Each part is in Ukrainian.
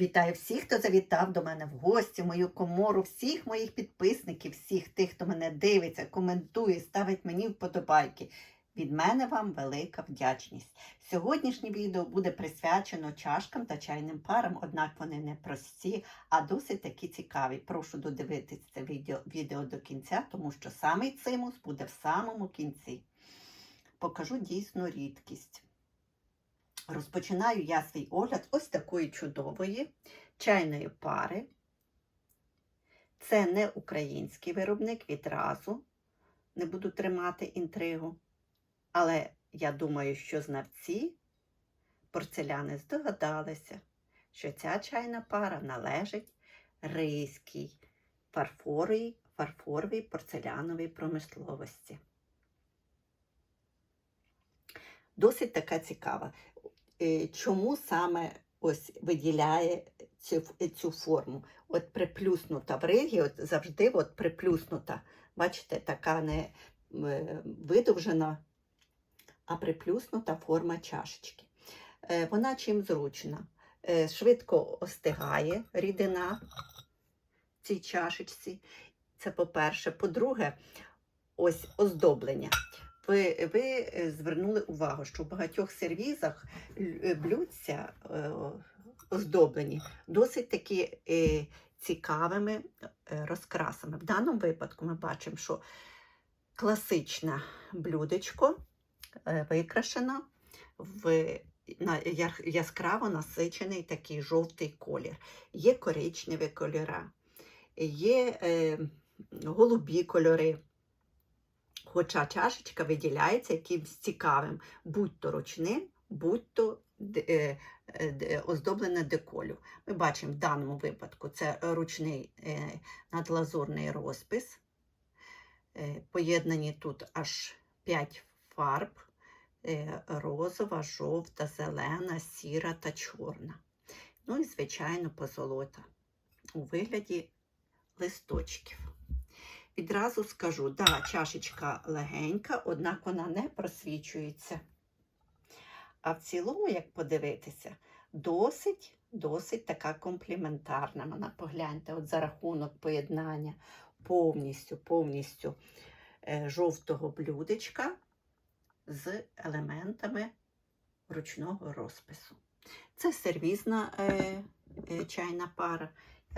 Вітаю всіх, хто завітав до мене в гості, в мою комору, всіх моїх підписників, всіх тих, хто мене дивиться, коментує, ставить мені вподобайки. Від мене вам велика вдячність. Сьогоднішнє відео буде присвячено чашкам та чайним парам, однак вони не прості, а досить такі цікаві. Прошу додивитися це відео, відео до кінця, тому що самий цимус буде в самому кінці. Покажу дійсну рідкість. Розпочинаю я свій огляд ось такої чудової чайної пари. Це не український виробник відразу. Не буду тримати інтригу. Але я думаю, що знавці порцеляни здогадалися, що ця чайна пара належить ризькій фарфоровій, фарфоровій порцеляновій промисловості. Досить така цікава. Е, Чому саме ось виділяє цю, цю форму? От приплюснута в ригі, от завжди от приплюснута. Бачите, така не е, видовжена, а приплюснута форма чашечки. Е, Вона чим зручна? Е, Швидко остигає рідина в цій чашечці. Це по-перше. По-друге, ось оздоблення. Ви, ви е, звернули увагу, що в багатьох сервізах е, блюдця е, оздоблені досить такі е, цікавими розкрасами. В даному випадку ми бачимо, що класичне блюдечко викрашено в яскраво насичений такий жовтий колір. Є коричневі кольори, є голубі кольори. Хоча чашечка виділяється якимось цікавим, будь-то ручним, будь-то е, е, д- оздоблене деколю. Ми бачимо в даному випадку це ручний е, надлазурний розпис. Е, Поєднані тут аж 5 фарб: е, розова, жовта, зелена, сіра та чорна. Ну і, звичайно, позолота у вигляді листочків. Відразу скажу, да, чашечка легенька, однак вона не просвічується. А в цілому, як подивитися, досить, досить така компліментарна. Вона погляньте, от за рахунок поєднання повністю, повністю е, жовтого блюдечка з елементами ручного розпису. Це сервізна е, е, чайна пара.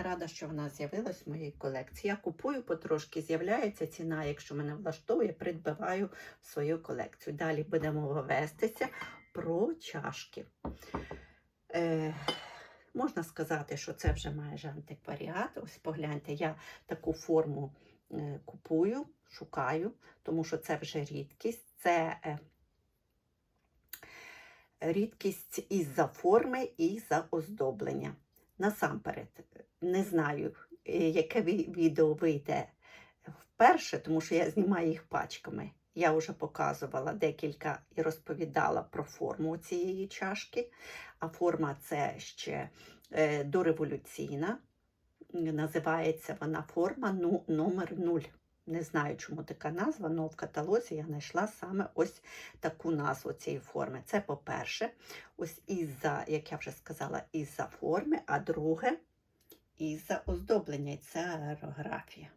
Рада, що вона з'явилась в моїй колекції. Я купую потрошки, з'являється ціна, якщо мене влаштовує, придбаваю в свою колекцію. Далі будемо вестися про чашки. Е, можна сказати, що це вже майже антикваріат. Ось погляньте, я таку форму е, купую, шукаю, тому що це вже рідкість. Це е, рідкість із-за форми і за оздоблення. Насамперед, не знаю, е, яке відео вийде вперше, тому що я знімаю їх пачками. Я вже показувала декілька і розповідала про форму цієї чашки. А форма це ще е, дореволюційна. Називається вона форма ну, номер 0. Не знаю, чому така назва, але в каталозі я знайшла саме ось таку назву цієї форми. Це, по-перше, ось із-за, як я вже сказала, із-за форми, а друге із-за оздоблення. І це аерографія.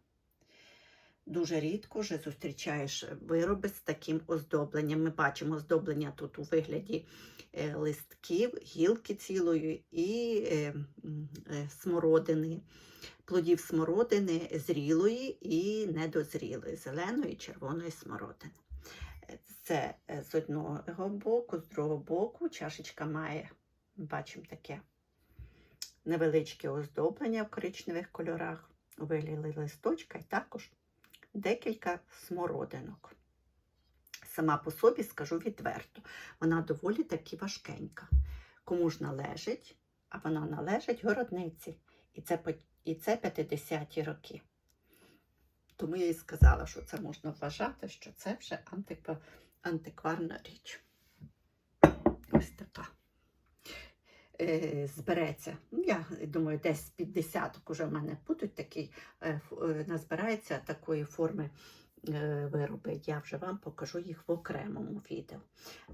Дуже рідко вже зустрічаєш вироби з таким оздобленням. Ми бачимо оздоблення тут у вигляді е, листків, гілки цілої і е, е, смородини, плодів смородини зрілої і недозрілої, зеленої червоної смородини. Це з одного боку, з другого боку чашечка має, бачимо таке невеличке оздоблення в коричневих кольорах, у вигляді листочка і також декілька смородинок. Сама по собі скажу відверто, вона доволі таки важкенька. Кому ж належить, а вона належить городниці. І це, і це 50-ті роки. Тому я і сказала, що це можна вважати, що це вже антикварна річ. Ось така. Е, збереться. Ну, Я думаю, десь з 50 уже в мене будуть такі, е, е, назбирається такої форми вироби. Я вже вам покажу їх в окремому відео.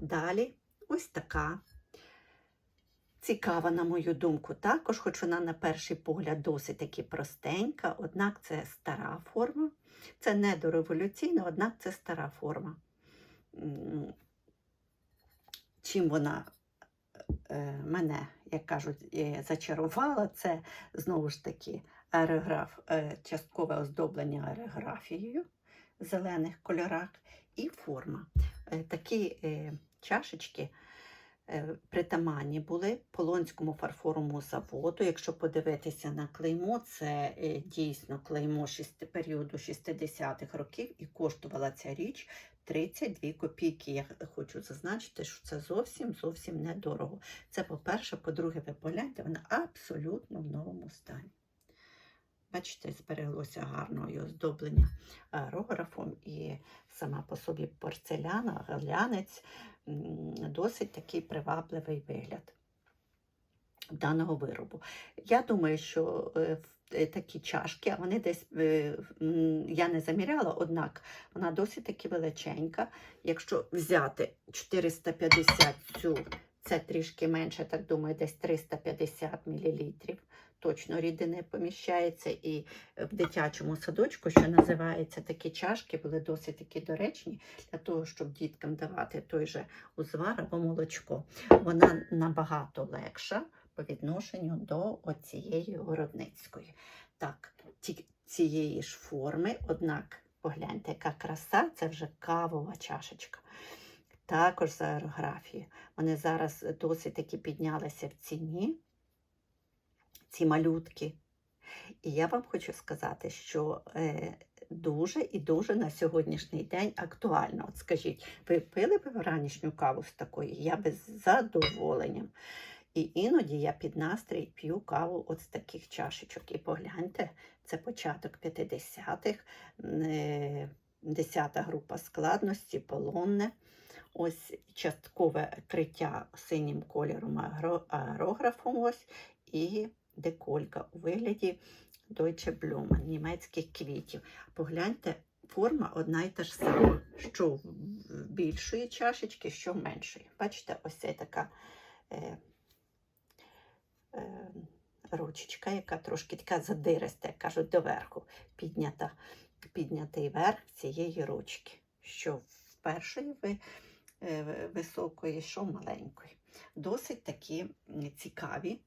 Далі ось така Цікава, на мою думку, також, хоч вона на перший погляд досить таки простенька, однак це стара форма. Це не дореволюційна, однак це стара форма. Чим вона мене, як кажуть, е, зачарувала, це знову ж таки аерограф, е, часткове оздоблення аерографією в зелених кольорах і форма. Е, Такі чашечки притаманні були Полонському фарфоровому заводу. Якщо подивитися на клеймо, це дійсно клеймо періоду 60-х років і коштувала ця річ 32 копійки. Я хочу зазначити, що це зовсім зовсім недорого. Це по-перше, по-друге, ви погляньте, вона абсолютно в новому стані. Бачите, збереглося гарно і оздоблення аерографом, і сама по собі порцеляна, глянець, досить такий привабливий вигляд даного виробу. Я думаю, що е, в- такі чашки, а вони десь, е, я не заміряла, однак вона досить таки величенька. Якщо взяти 450 цю, це трішки менше, так думаю, десь 350 мл. Точно рідини поміщається, і в дитячому садочку, що називається, такі чашки були досить таки доречні для того, щоб діткам давати той же узвар або молочко. Вона набагато легша по відношенню до оцієї городницької. Так, цієї ж форми, однак, погляньте, яка краса, це вже кавова чашечка. Також з аерографією. Вони зараз досить таки піднялися в ціні, ці малютки. І я вам хочу сказати, що е, дуже і дуже на сьогоднішній день актуально. От скажіть, ви пили б ранішню каву з такої? Я би з задоволенням. І іноді я під настрій п'ю каву от з таких чашечок. І погляньте, це початок 50-х, е, 10 група складності, полонне. Ось часткове криття синім кольором аерографом. Ось, і деколька у вигляді Deutsche Blumen, німецьких квітів. Погляньте, форма одна і та ж сама, що більшої чашечки, що меншої. Бачите, ось це така е, е, ручечка, яка трошки така задириста, як кажуть, доверху піднята, піднятий верх цієї ручки, що в першої ви, е, високої, що маленької. Досить такі цікаві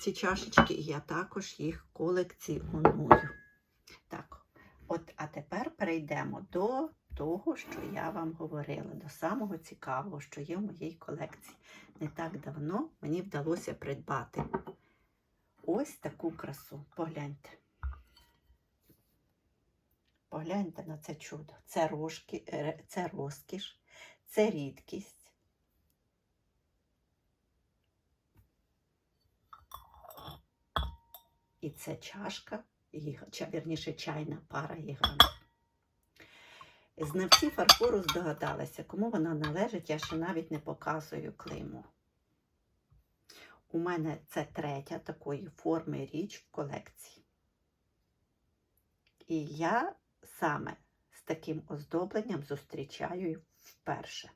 ці чашечки, і я також їх колекціоную. Так, от, а тепер перейдемо до того, що я вам говорила, до самого цікавого, що є в моїй колекції. Не так давно мені вдалося придбати ось таку красу. Погляньте. Погляньте на це чудо. Це, рожки, е, це розкіш, це рідкість. І це чашка, вірніше чайна пара гігант. Знавці фарфору здогадалися, кому вона належить, я ще навіть не показую клеймо. У мене це третя такої форми річ в колекції. І я саме з таким оздобленням зустрічаю вперше.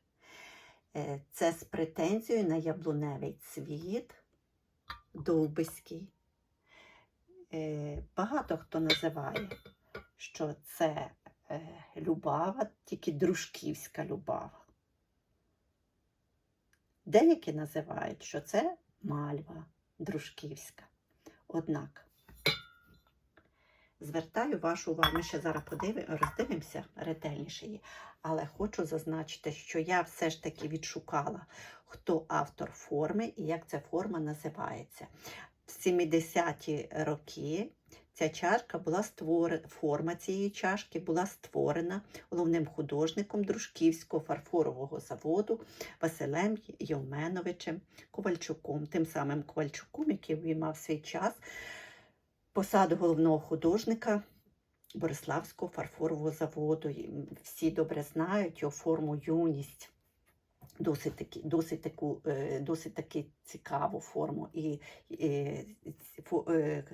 Е, Це з претензією на яблуневий цвіт, довбиський. Е, Багато хто називає, що це е, Любава, тільки дружківська Любава. Деякі називають, що це мальва дружківська. Однак, звертаю вашу увагу, ми ще зараз подивимо, роздивимося ретельніше її, але хочу зазначити, що я все ж таки відшукала, хто автор форми і як ця форма називається. В 70-ті роки ця чашка була створена, форма цієї чашки була створена головним художником Дружківського фарфорового заводу Василем Євменовичем Ковальчуком, тим самим Ковальчуком, який обіймав свій час посаду головного художника Бориславського фарфорового заводу. І Всі добре знають його форму юність. Досить таки, досить таку, е, досить таки цікаву форму. І, і е,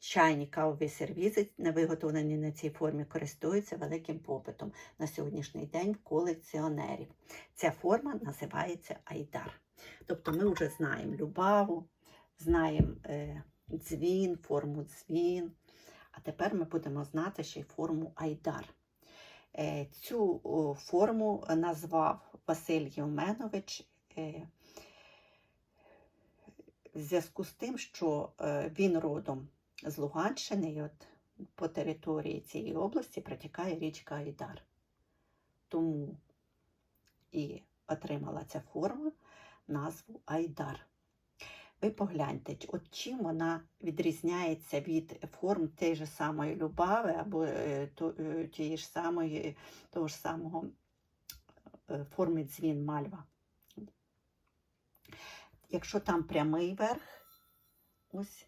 чайні кавові сервізи, виготовлені на цій формі, користуються великим попитом на сьогоднішній день в колекціонерів. Ця форма називається Айдар. Тобто ми вже знаємо любаву, знаємо е, дзвін, форму дзвін. А тепер ми будемо знати ще й форму Айдар. Е, Цю форму назвав Василь Євменович е, в зв'язку з тим, що е, він родом з Луганщини, і от по території цієї області протікає річка Айдар. Тому і отримала ця форма назву Айдар. Ви погляньте, от чим вона відрізняється від форм тієї ж самої Любави або е, е, тієї ж самої, того ж самого форми дзвін мальва. Якщо там прямий верх, ось,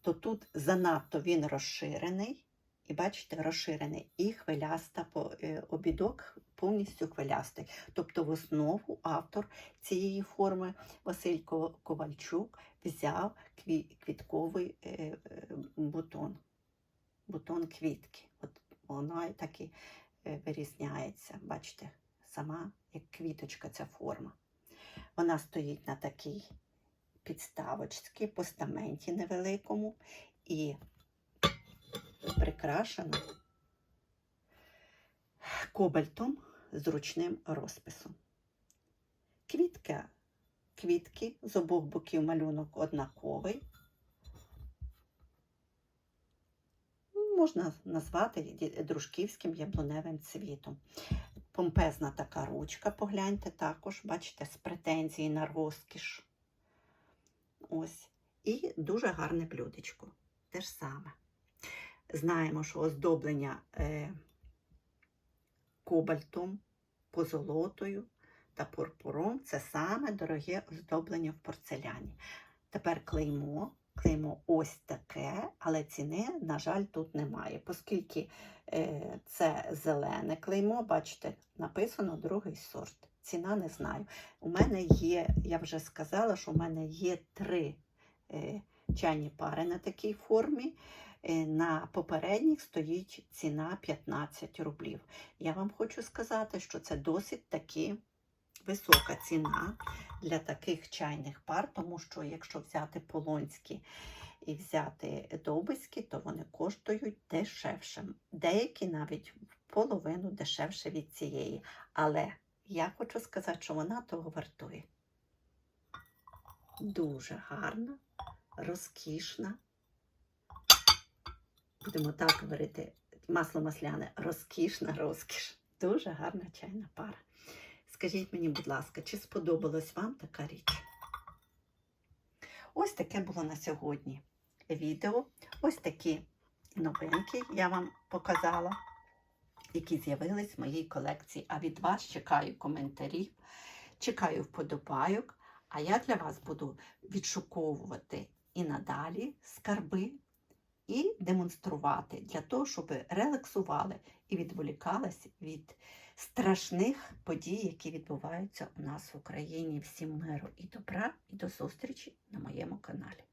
то тут занадто він розширений. І бачите, розширений і хвиляста е, обідок повністю хвилястий. Тобто в основу автор цієї форми Василь Ковальчук взяв квітковий е, е, бутон, бутон квітки. От вона так і вирізняється. Бачите, сама як квіточка ця форма. Вона стоїть на такій підставочці, постаменті невеликому і прикрашена кобальтом з ручним розписом. Квітка, квітки з обох боків малюнок однаковий. Можна назвати дружківським яблуневим цвітом. Помпезна така ручка, погляньте також, бачите, з претензії на розкіш. Ось. І дуже гарне блюдечко. Те ж саме. Знаємо, що оздоблення е, кобальтом, позолотою та пурпуром це саме дороге оздоблення в порцеляні. Тепер клеймо. Клеймо ось таке, але ціни, на жаль, тут немає, оскільки е, це зелене клеймо, бачите, написано другий сорт. Ціна не знаю. У мене є, я вже сказала, що у мене є три е, чайні пари на такій формі. Е, На попередніх стоїть ціна 15 рублів. Я вам хочу сказати, що це досить таки висока ціна для таких чайних пар, тому що якщо взяти полонські і взяти довбиські, то вони коштують дешевше. Деякі навіть в половину дешевше від цієї. Але я хочу сказати, що вона того вартує. Дуже гарна, розкішна. Будемо так говорити, масло масляне, розкішна розкіш. Дуже гарна чайна пара. Скажіть мені, будь ласка, чи сподобалась вам така річ? Ось таке було на сьогодні відео. Ось такі новинки я вам показала, які з'явились в моїй колекції. А від вас чекаю коментарів, чекаю вподобайок. А я для вас буду відшуковувати і надалі скарби і демонструвати для того, щоб релаксували і відволікались від страшних подій, які відбуваються у нас в Україні. Всім миру і добра, і до зустрічі на моєму каналі.